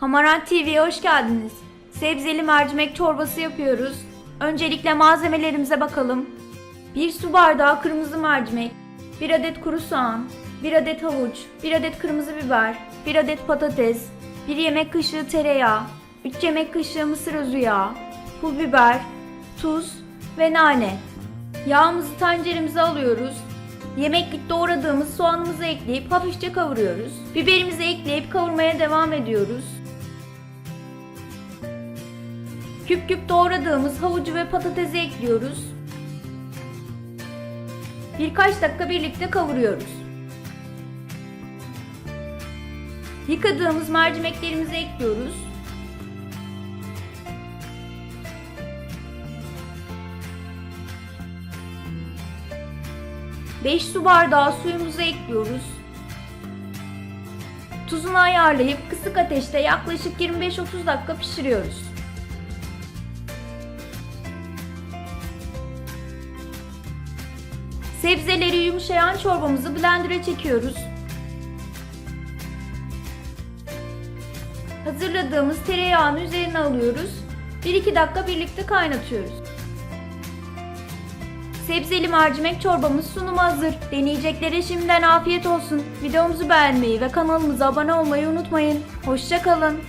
Hamarat TV'ye hoş geldiniz. Sebzeli mercimek çorbası yapıyoruz. Öncelikle malzemelerimize bakalım. 1 su bardağı kırmızı mercimek, 1 adet kuru soğan, 1 adet havuç, 1 adet kırmızı biber, 1 adet patates, 1 yemek kaşığı tereyağı, 3 yemek kaşığı mısır özü yağı, pul biber, tuz ve nane. Yağımızı tenceremize alıyoruz. Yemeklik doğradığımız soğanımızı ekleyip hafifçe kavuruyoruz. Biberimizi ekleyip kavurmaya devam ediyoruz. Küp küp doğradığımız havucu ve patatesi ekliyoruz. Birkaç dakika birlikte kavuruyoruz. Yıkadığımız mercimeklerimizi ekliyoruz. Beş su bardağı suyumuzu ekliyoruz. Tuzunu ayarlayıp kısık ateşte yaklaşık 25-30 dakika pişiriyoruz. Sebzeleri yumuşayan çorbamızı blender'a çekiyoruz. Hazırladığımız tereyağını üzerine alıyoruz. 1-2 dakika birlikte kaynatıyoruz. Sebzeli mercimek çorbamız sunumu hazır. Deneyeceklere şimdiden afiyet olsun. Videomuzu beğenmeyi ve kanalımıza abone olmayı unutmayın. Hoşçakalın.